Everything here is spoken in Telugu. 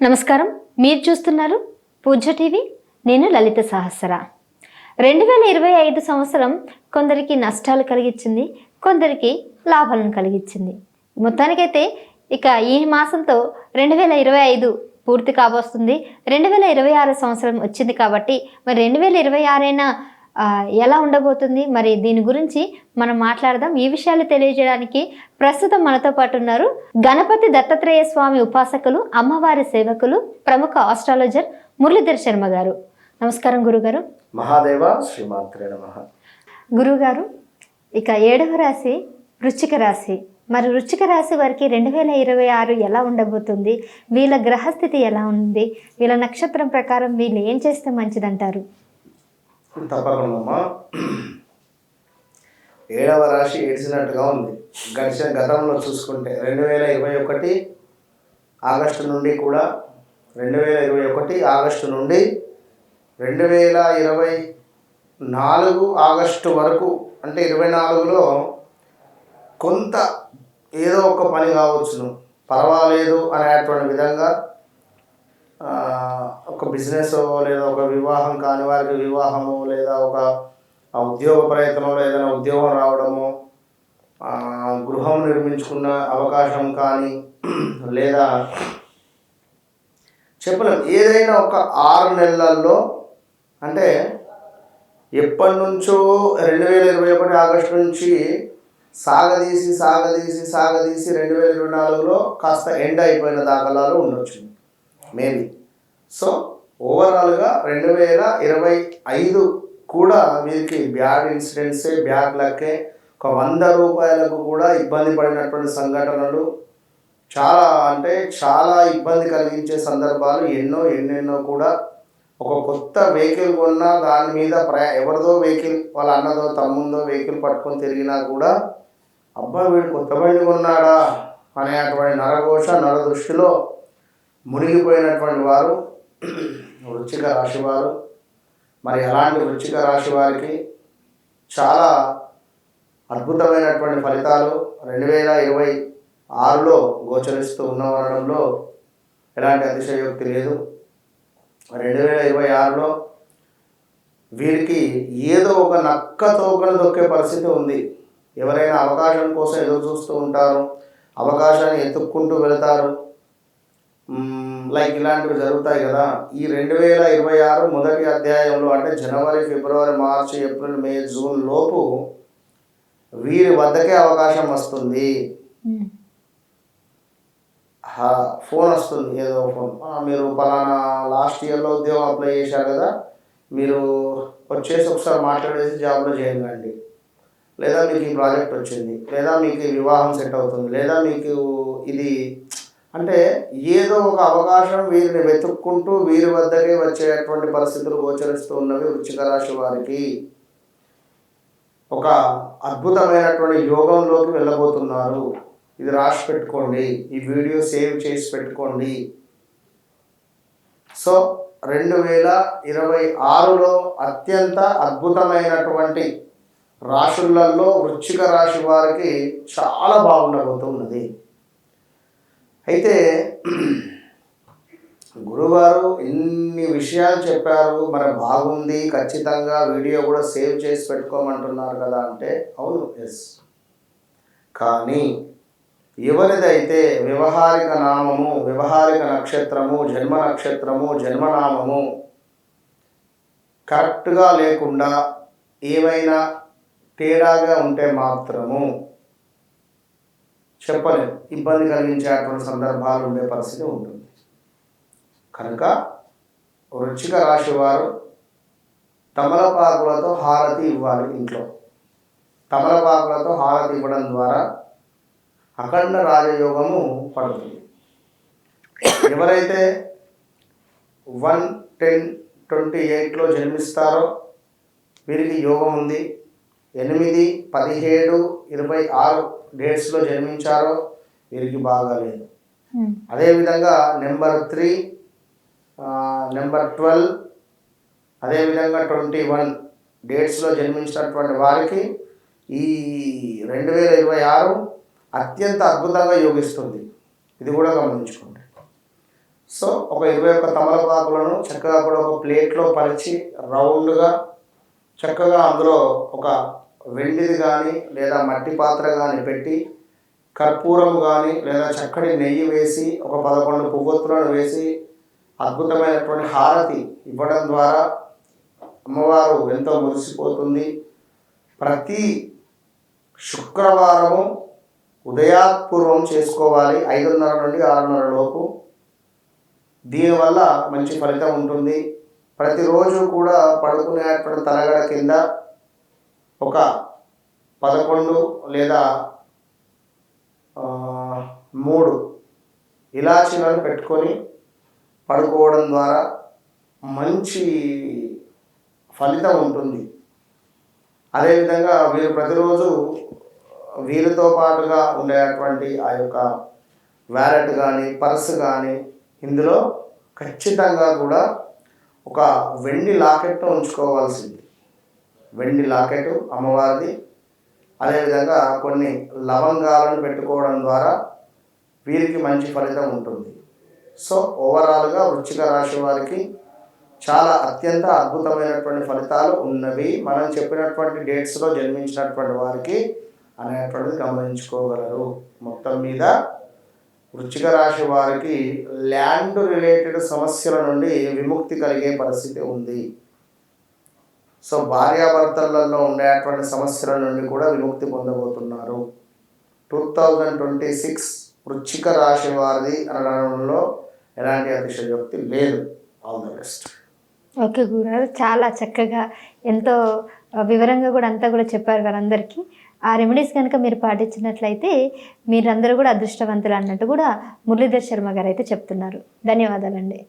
నమస్కారం. మీరు చూస్తున్నారు పూజ టీవీ. నేను లలిత సహస్ర. రెండు వేల ఇరవై ఐదు సంవత్సరం కొందరికి నష్టాలు కలిగించింది కొందరికి లాభాలను కలిగించింది మొత్తానికైతే ఇక ఈ మాసంతో రెండు వేల ఇరవై ఐదు పూర్తి కాబోస్తుంది. రెండు వేల ఇరవై ఆరు సంవత్సరం వచ్చింది కాబట్టి మరి రెండు వేల ఇరవై ఆరైనా ఎలా ఉండబోతుంది? మరి దీని గురించి మనం మాట్లాడదాం. ఈ విషయాలు తెలియజేయడానికి ప్రస్తుతం మనతో పాటు ఉన్నారు గణపతి దత్తాత్రేయ స్వామి ఉపాసకులు అమ్మవారి సేవకులు ప్రముఖ ఆస్ట్రాలజర్ మురళీధర్ శర్మ గారు. నమస్కారం గురుగారు. మహాదేవ శ్రీమాత్రే నమ. గురుగారు ఇక ఏడవ రాశి వృశ్చిక రాశి. మరి వృశ్చిక రాశి వారికి రెండు వేల ఇరవై ఆరు ఎలా ఉండబోతుంది? వీళ్ళ గ్రహస్థితి ఎలా ఉంది? వీళ్ళ నక్షత్రం ప్రకారం వీళ్ళు ఏం చేస్తే మంచిదంటారు? తప్పకుండా ఏడవ రాశి ఏడ్చినట్టుగా ఉంది. గడిచిన గతంలో చూసుకుంటే రెండు వేల ఇరవై ఒకటి ఆగస్టు నుండి కూడా రెండు వేల ఇరవై ఒకటి ఆగస్టు నుండి రెండు వేల ఇరవై నాలుగు ఆగస్టు వరకు అంటే ఇరవై నాలుగులో కొంత ఏదో ఒక పని కావచ్చును. పర్వాలేదు అనేటువంటి విధంగా ఒక బిజినెస్ లేదా ఒక వివాహం కాని వారికి వివాహము లేదా ఒక ఉద్యోగ ప్రయత్నంలో ఏదైనా ఉద్యోగం రావడము గృహం నిర్మించుకున్న అవకాశం కానీ లేదా చెప్పలేం. ఏదైనా ఒక ఆరు నెలల్లో అంటే ఎప్పటి నుంచో రెండు వేల ఇరవై ఒకటి ఆగస్టు నుంచి సాగదీసి సాగదీసి సాగదీసి రెండు వేల ఇరవై నాలుగులో కాస్త ఎండ్ అయిపోయిన దాఖలాలు ఉండొచ్చు. మేబీ. సో ఓవరాల్గా రెండు వేల ఇరవై ఐదు కూడా వీరికి బ్యాడ్ ఇన్సిడెంట్సే బ్యాడ్ లక్కే. ఒక వంద రూపాయలకు కూడా ఇబ్బంది పడినటువంటి సంఘటనలు చాలా అంటే చాలా ఇబ్బంది కలిగించే సందర్భాలు ఎన్నో ఎన్నెన్నో కూడా. ఒక కొత్త వెహికల్ కొన్నా దాని మీద ప్రయా ఎవరిదో వెహికల్ వాళ్ళ అన్నదో తమ్ముందో వెహికల్ పట్టుకొని తిరిగినా కూడా అబ్బా వీడు కొత్త బండి కొన్నాడా? అనే అటువంటి నరఘోష నరదృష్టిలో మునిగిపోయినటువంటి వారు. వృచ్చిక రాశివారు మరి అలాంటి వృచ్చిక రాశి వారికి చాలా అద్భుతమైనటువంటి ఫలితాలు రెండు వేల ఇరవై ఆరులో గోచరిస్తూ ఉన్నవనడంలో ఎలాంటి అతిశయోక్తి లేదు. రెండు వేల ఇరవై ఆరులో వీరికి ఏదో ఒక నక్క తోకను దొక్కే పరిస్థితి ఉంది. ఎవరైనా అవకాశం కోసం ఎదురు చూస్తూ ఉంటారు. అవకాశాన్ని ఎత్తుక్కుంటూ వెళతారు. లైక్ ఇలాంటివి జరుగుతాయి కదా. ఈ రెండు వేల ఇరవై ఆరు మొదటి అధ్యాయంలో అంటే జనవరి ఫిబ్రవరి మార్చి ఏప్రిల్ మే జూన్ లోపు వీరి వద్దకే అవకాశం వస్తుంది. ఫోన్ వస్తుంది ఏదో ఫోన్. మీరు పలానా లాస్ట్ ఇయర్లో ఉద్యోగం అప్లై చేశారు కదా. మీరు వచ్చేసి ఒకసారి మాట్లాడేసి జాబ్లో చేయండి లేదా మీకు ఈ ప్రాజెక్ట్ వచ్చింది లేదా మీకు వివాహం సెట్ అవుతుంది లేదా మీకు ఇది అంటే ఏదో ఒక అవకాశం వీరిని వెతుక్కుంటూ వీరి వద్దకే వచ్చేటువంటి పరిస్థితులు గోచరిస్తూ ఉన్నవి వృచ్చిక రాశి వారికి. ఒక అద్భుతమైనటువంటి యోగంలోకి వెళ్ళబోతున్నారు. ఇది రాసి పెట్టుకోండి ఈ వీడియో సేవ్ చేసి పెట్టుకోండి. సో రెండు వేల ఇరవై ఆరులో అత్యంత అద్భుతమైనటువంటి రాశులలో వృచ్చిక రాశి వారికి చాలా బాగుండబోతున్నది. అయితే గురువారు ఇన్ని విషయాలు చెప్పారు మరి బాగుంది ఖచ్చితంగా వీడియో కూడా సేవ్ చేసి పెట్టుకోమంటున్నారు కదా అంటే అవును ఎస్ కానీ ఎవరిదైతే వ్యవహారిక నామము వ్యవహారిక నక్షత్రము జన్మ నక్షత్రము జన్మనామము కరెక్ట్గా లేకుండా ఏమైనా తేడాగా ఉంటే మాత్రము చెప్పలేం ఇబ్బంది కలిగించేటువంటి సందర్భాలు ఉండే పరిస్థితి ఉంటుంది. కనుక వృచ్చిక రాశి వారు తమలపాకులతో హారతి ఇవ్వాలి ఇంట్లో. తమలపాకులతో హారతి ఇవ్వడం ద్వారా అఖండ రాజయోగము పడుతుంది. ఎవరైతే వన్ టెన్ ట్వంటీ ఎయిట్లో జన్మిస్తారో వీరికి యోగం ఉంది. ఎనిమిది పదిహేడు ఇరవై ఆరు డేట్స్లో జన్మించారో వీరికి బాగాలేదు అదేవిధంగా నెంబర్ త్రీ నెంబర్ ట్వెల్వ్ అదేవిధంగా ట్వంటీ వన్ డేట్స్లో జన్మించినటువంటి వారికి ఈ రెండు వేల ఇరవై ఆరు అత్యంత అద్భుతంగా యోగిస్తుంది. ఇది కూడా గమనించుకోండి. సో ఒక ఇరవై ఒక్క తమలపాకులను చక్కగా కూడా ఒక ప్లేట్లో పరిచి రౌండ్గా చక్కగా అందులో ఒక వెండిది కానీ లేదా మట్టి పాత్ర కానీ పెట్టి కర్పూరం కానీ లేదా చక్కటి నెయ్యి వేసి ఒక పదకొండు పువ్వొత్తులను వేసి అద్భుతమైనటువంటి హారతి ఇవ్వడం ద్వారా అమ్మవారు ఎంతో మురిసిపోతుంది. ప్రతి శుక్రవారము ఉదయాత్పూర్వం చేసుకోవాలి ఐదున్నర నుండి ఆరున్నర లోపు. దీనివల్ల మంచి ఫలితం ఉంటుంది. ప్రతిరోజు కూడా పడుకునేటువంటి తలగడ కింద ఒక పదకొండు లేదా మూడు ఇలాచీలను పెట్టుకొని పడుకోవడం ద్వారా మంచి ఫలితం ఉంటుంది. అదేవిధంగా వీరు ప్రతిరోజు వీరితో పాటుగా ఉండేటువంటి ఆ యొక్క వ్యాలెట్ కానీ పర్స్ కానీ ఇందులో ఖచ్చితంగా కూడా ఒక వెండి లాకెట్ను ఉంచుకోవాల్సింది. వెండి లాకెట్ అమ్మవారిది. అదేవిధంగా కొన్ని లవంగాలను పెట్టుకోవడం ద్వారా వీరికి మంచి ఫలితం ఉంటుంది. సో ఓవరాల్గా వృచ్చిక రాశి వారికి చాలా అత్యంత అద్భుతమైనటువంటి ఫలితాలు ఉన్నవి. మనం చెప్పినటువంటి డేట్స్లో జన్మించినటువంటి వారికి అనేటువంటిది గమనించుకోగలరు. మొత్తం మీద వృచ్చిక రాశి వారికి ల్యాండ్ రిలేటెడ్ సమస్యల నుండి విముక్తి కలిగే పరిస్థితి ఉంది. సో భార్యాభర్తలలో ఉండేటువంటి సమస్యల నుండి కూడా విముక్తి పొందబోతున్నారు. టూ థౌజండ్ ట్వంటీ సిక్స్ వృచ్చిక రాశి వారిది అనడంలో ఎలాంటి అతిశయోక్తి లేదు. All the best. ఓకే గురుగారు చాలా చక్కగా ఎంతో వివరంగా కూడా అంతా కూడా చెప్పారు వారందరికీ. ఆ రెమెడీస్ కనుక మీరు పాటించినట్లయితే మీరందరూ కూడా అదృష్టవంతులు అన్నట్టు కూడా మురళీధర్ శర్మ గారు అయితే చెప్తున్నారు. ధన్యవాదాలండి.